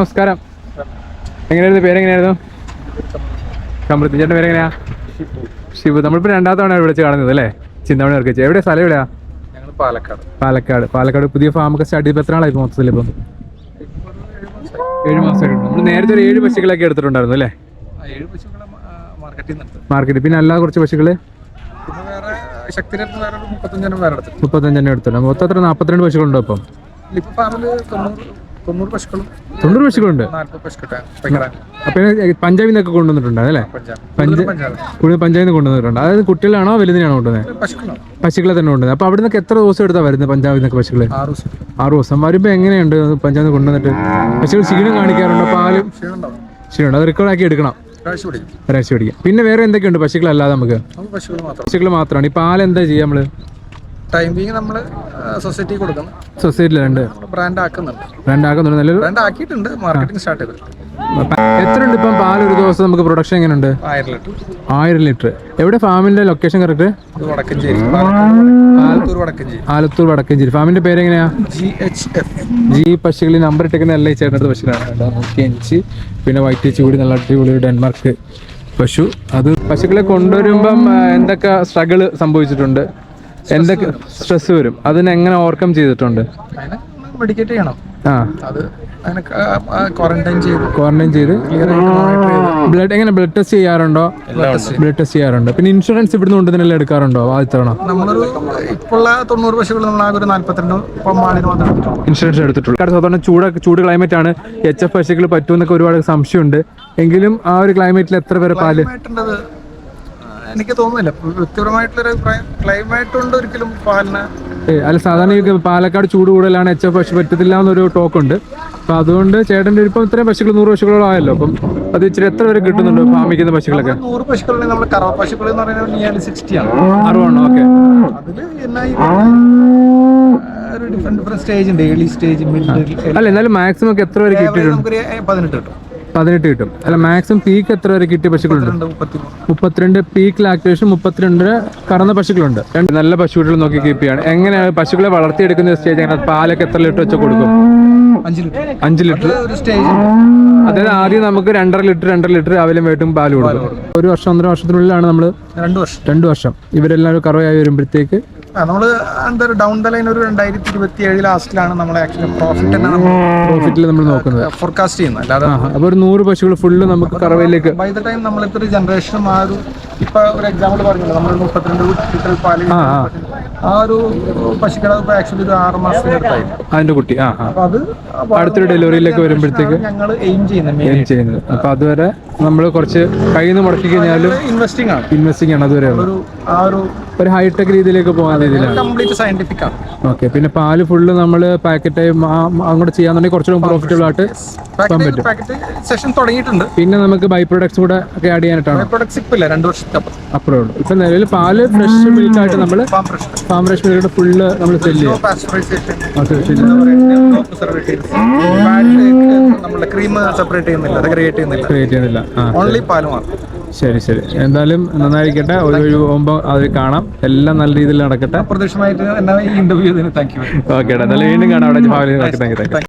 നമസ്കാരം. എങ്ങനെയായിരുന്നു പേരെങ്ങനെയായിരുന്നു? സമൃദ്ധി ചേട്ടന്റെ പേരെങ്ങനെയാ? ശിവു നമ്മളിപ്പോൾ രണ്ടാമത്തെ തവണ വിളിച്ച് കാണുന്നത് അല്ലേ? ചിന്താമണി ഇറക്കിച്ച് എവിടെ സ്ഥലം എവിടെയാ? പാലക്കാട്. പാലക്കാട്. പാലക്കാട് പുതിയ ഒക്കെ സ്റ്റാർട്ട് ചെയ്ത് എത്ര നാളായി മൊത്തത്തിൽ ഇപ്പം? ഏഴ് മാസമായിട്ട് നമ്മൾ നേരത്തെ ഒരു ഏഴ് പശുക്കളൊക്കെ എടുത്തിട്ടുണ്ടായിരുന്നു അല്ലേ? മാർക്കറ്റ് പിന്നെ അല്ലാതെ കുറച്ച് പശുക്കൾ? മുപ്പത്തഞ്ചെണ്ണം എടുത്തിട്ടുണ്ട്. മൊത്തം എത്ര? നാൽപ്പത്തിരണ്ട് പശുക്കളുണ്ടോ അപ്പം ഇപ്പൊ തൊണ്ണൂറ് പശുക്കളും തൊണ്ണൂറ് പശുക്കളുണ്ട്? നാല്പത് പൈക്കടാൻ പഞ്ചാബിൽ നിന്നൊക്കെ കൊണ്ടുവന്നിട്ടുണ്ട് അല്ലേ കൂടുതൽ പഞ്ചാബിൽ നിന്ന് കൊണ്ടുവന്നിട്ടുണ്ട്. അതായത് കുട്ടികളാണോ വലുതിനാണോ കൊണ്ടുവന്നത് പശുക്കളെ തന്നെ കൊണ്ടുവന്നത് അപ്പൊ അവിടെ നിന്ന് എത്ര ദിവസം എടുത്താ വരുന്നത് പഞ്ചാബിൽ നിന്നൊക്കെ പശുക്കൾ? ആറ് ദിവസം. വരുമ്പോ എങ്ങനെയുണ്ട് പഞ്ചാബിൽ കൊണ്ടുവന്നിട്ട്? പശുക്കൾ ക്ഷീണം കാണിക്കാറുണ്ട്? പാലും? ക്ഷീണം അത് റെക്കോർഡ് ആക്കി എടുക്കണം. ഒരാഴ്ച പിടിക്കും. പിന്നെ വേറെ എന്തൊക്കെയുണ്ട് പശുക്കളല്ലാതെ നമുക്ക്? പശുക്കൾ മാത്രം. പശുക്കൾ മാത്രമാണ്. ഈ പാൽ എന്താ ചെയ്യുക നമ്മൾ ടൈമിങ് നമ്മൾ സൊസൈറ്റി കൊടുക്കണം. സൊസൈറ്റിയിൽ രണ്ട്. ബ്രാൻഡ് ആക്കുന്നുണ്ട്. രണ്ടാക്കുന്നുണ്ട് നല്ലൊരു ബ്രാൻഡ് ആക്കിയിട്ടുണ്ട്. മാർക്കറ്റിംഗ് സ്റ്റാർട്ട് ചെയ്തിട്ടുണ്ട് എത്ര ഉണ്ട് ഇപ്പം പാൽ ഒരു ദിവസം നമുക്ക് പ്രൊഡക്ഷൻ എങ്ങനെയുണ്ട്? ആയിരം ലിറ്റർ. ആയിരം ലിറ്റർ. എവിടെ ഫാമിന്റെ ലൊക്കേഷൻ കറക്റ്റ് വടക്കഞ്ചേരി. ആലത്തൂർ വടക്കഞ്ചേരി. ആലത്തൂർ വടക്കഞ്ചേരി. ഫാമിന്റെ പേര് എങ്ങനെയാ ജി എച്ച് എഫ് ജി പശുക്കളിൽ നമ്പർ ഇട്ടേക്കുന്ന എല്ലാ ചേട്ടനടുത്ത് പശുക്കളാണ്. നൂറ്റി അഞ്ച് പിന്നെ വൈറ്റ് ചൂടി നല്ല അടിപൊളി ഡെൻമാർക്ക് പശു. അത് പശുക്കളെ കൊണ്ടുവരുമ്പം എന്തൊക്കെ സ്ട്രഗിൾ സംഭവിച്ചിട്ടുണ്ട്? എന്തൊക്കെ സ്ട്രെസ് വരും. അതിനെ എങ്ങനെ ഓവർകം ചെയ്തിട്ടുണ്ട്? മെഡിക്കേറ്റ് ചെയ്യണം. ആ. അത് ക്വാറന്റൈൻ ചെയ്ത്. ക്വാറന്റൈൻ ചെയ്ത്? ബ്ലഡ് എങ്ങനെ ബ്ലഡ് ടെസ്റ്റ് ചെയ്യാറുണ്ടോ? ബ്ലഡ് ടെസ്റ്റ് ചെയ്യാറുണ്ട്. പിന്നെ ഇൻഷുറൻസ് ഇവിടുന്ന് തന്നെ എടുക്കാറുണ്ടോ? ആദ്യത്തവണ തവണ? നമ്മളൊരു ഇപ്പോഴുള്ള തൊണ്ണൂറ് പശുക്കൾ നമ്മൾ ആകെ ഒരു നാല്പത്തിരണ്ട് ഇൻഷുറൻസ് എടുത്തിട്ടുള്ളൂ. കാരണം സാധാരണ ചൂട് ചൂട് ക്ലൈമറ്റ് ആണ്. എച്ച് എഫ് പശുക്കൾ പറ്റുമെന്നൊക്കെ ഒരുപാട് സംശയമുണ്ട്. എങ്കിലും ആ ഒരു ക്ലൈമറ്റിൽ എത്ര പേരെ പാൽ എനിക്ക് തോന്നുന്നില്ല. വ്യക്തിപരമായിട്ടുള്ളൊരു അഭിപ്രായം ക്ലൈമറ്റ് കൊണ്ട് ഒരിക്കലും പാലിന്. അല്ല സാധാരണ ഈ പാലക്കാട് ചൂട് കൂടുതലാണ് എച്ച് പശു പറ്റത്തില്ല എന്നൊരു ടോക്ക് ഉണ്ട് അപ്പൊ അതുകൊണ്ട് ചേട്ടന്റെ ഇപ്പം ഇത്രയും പശുക്കൾ നൂറ് പശുക്കളോളം ആയല്ലോ അപ്പം അത് ഇച്ചിരി എത്ര വരെ കിട്ടുന്നുണ്ട് ഫാമിക്കുന്ന പശുക്കളൊക്കെ? നൂറ് പശുക്കളുണ്ടെങ്കിൽ നമ്മൾ കറവ പശുക്കൾ എന്ന് പറയുന്നത് നിയർലി സിക്സ്റ്റി ആണ്. അറിവാണോ ഓക്കെ. അതിൽ ഒരു ഡിഫറെന്റ് ഡിഫറെന്റ് സ്റ്റേജ് ഉണ്ട്. ഏർലി സ്റ്റേജ് മിഡ് അല്ല എന്നാലും മാക്സിമം ഒക്കെ എത്ര വരെ കിട്ടിയിട്ടുണ്ട്? നമുക്കൊരു പതിനെട്ട് കിട്ടും. പതിനെട്ട് കിട്ടും. അല്ല മാക്സിമം പീക്ക് എത്ര വരെ കിട്ടിയ പശുക്കളുണ്ട്? രണ്ട് മുപ്പത്തി മുപ്പത്തിരണ്ട് പീക്ക് ലാക്ടേഷൻ മുപ്പത്തിരണ്ട് കറന്ന പശുക്കളുണ്ട്. രണ്ട് നല്ല പശുക്കൾ നോക്കി കീപ്പ് ചെയ്യാണ്. എങ്ങനെയാണ് പശുക്കളെ വളർത്തിയെടുക്കുന്ന സ്റ്റേജ് എങ്ങനെ? പാലൊക്കെ എത്ര ലിറ്റർ വെച്ച് കൊടുക്കും? അഞ്ച് ലിറ്റർ. അതായത് ആദ്യം നമുക്ക് രണ്ടര ലിറ്റർ രണ്ടര ലിറ്റർ രാവിലെ വേട്ടും പാൽ കൊടുക്കും. ഒരു വർഷം ഒന്നര വർഷത്തിനുള്ളിലാണ് നമ്മൾ രണ്ട് വർഷം. രണ്ട് വർഷം. ഇവരെല്ലാം ഒരു കറവയായി വരുമ്പോഴത്തേക്ക് നമ്മൾ എന്താ ഡൗൺ ദ ലൈൻ ഒരു രണ്ടായിരത്തി ഇരുപത്തി ഏഴ് ലാസ്റ്റിലാണ് നമ്മൾ ആക്ച്വലി പ്രോഫിറ്റ് പ്രോഫിറ്റിൽ നമ്മൾ നോക്കുന്നത്. ഫോർകാസ്റ്റ് ചെയ്യുന്നത്. അല്ലാതെ അപ്പോൾ ഒരു നൂറ് പശുക്കൾ ഫുള്ള് നമുക്ക് കറവയിലേക്ക് ബൈ ദ ടൈം നമ്മൾ ഇത്ര ജനറേഷൻ ആ ഒരു ഇപ്പൊ ഒരു എക്സാമ്പിൾ പറഞ്ഞല്ലോ നമ്മൾ മുപ്പത്തിരണ്ട് കുട്ടികൾ പാൽ ആ ഒരു പശുക്കള ആക്ച്വലി ഒരു ആറ് മാസം അതിന്റെ കുട്ടി ആ അപ്പൊ അത് അടുത്തൊരു ഡെലിവറിയിലേക്ക് വരുമ്പോഴത്തേക്ക് ഞങ്ങൾ എയിം ചെയ്യുന്നത് എയിം ചെയ്യുന്നത്. അപ്പോൾ അതുവരെ നമ്മൾ കുറച്ച് കയ്യിൽ നിന്ന് മുടക്കി കഴിഞ്ഞാലും ഇൻവെസ്റ്റിംഗ് ആണ്. ഇൻവെസ്റ്റിംഗ് ആണ് അതുവരെ ഒരു ആ ഒരു ഒരു ഹൈടെക് രീതിയിലേക്ക് പോകാൻ രീതിയിലാണ് കംപ്ലീറ്റ് സയന്റിഫിക് ആണ്. ഓക്കെ പിന്നെ പാൽ ഫുള്ള് നമ്മൾ പാക്കറ്റ് അങ്ങോട്ട് ചെയ്യാന്നുണ്ടെങ്കിൽ കുറച്ചുകൂടെ പ്രോഫിറ്റബിൾ ആയിട്ട് പറ്റും. പാക്കറ്റ് സെഷൻ തുടങ്ങിയിട്ടുണ്ട്. പിന്നെ നമുക്ക് ബൈ പ്രൊഡക്ട്സ് കൂടെ ഒക്കെ ആഡ് ചെയ്യാനായിട്ടാണ്? പ്രൊഡക്ട്സ് ഇപ്പൊ ഇല്ല രണ്ട് ഉള്ളൂ. ഇപ്പം നിലവിൽ പാൽ ഫ്രഷ് മിൽക്ക് ആയിട്ട് നമ്മൾ ഫാം ഫ്രഷ് മിൽക്ക് ഫുള്ള് നമ്മൾ സെല്ല് ചെയ്യും. നമ്മുടെ ക്രീം സെപ്പറേറ്റ് ചെയ്യുന്നില്ല അത് ക്രിയേറ്റ് ചെയ്യുന്നില്ല. ക്രിയേറ്റ് ചെയ്യുന്നില്ല. ഓൺലി പാൽ മാത്രം. ശരി ശരി. എന്തായാലും നന്നായിരിക്കട്ടെ. ഒരു പോകുമ്പോൾ അത് കാണാം. എല്ലാം നല്ല രീതിയിൽ നടക്കട്ടെ. എന്നെ ഈ ഇന്റർവ്യൂ ചെയ്തതിന് താങ്ക് യു ഓക്കെ നല്ല വീണ്ടും കാണാം അവിടെ. ഭാവിയിൽ താങ്ക് യു താങ്ക് യു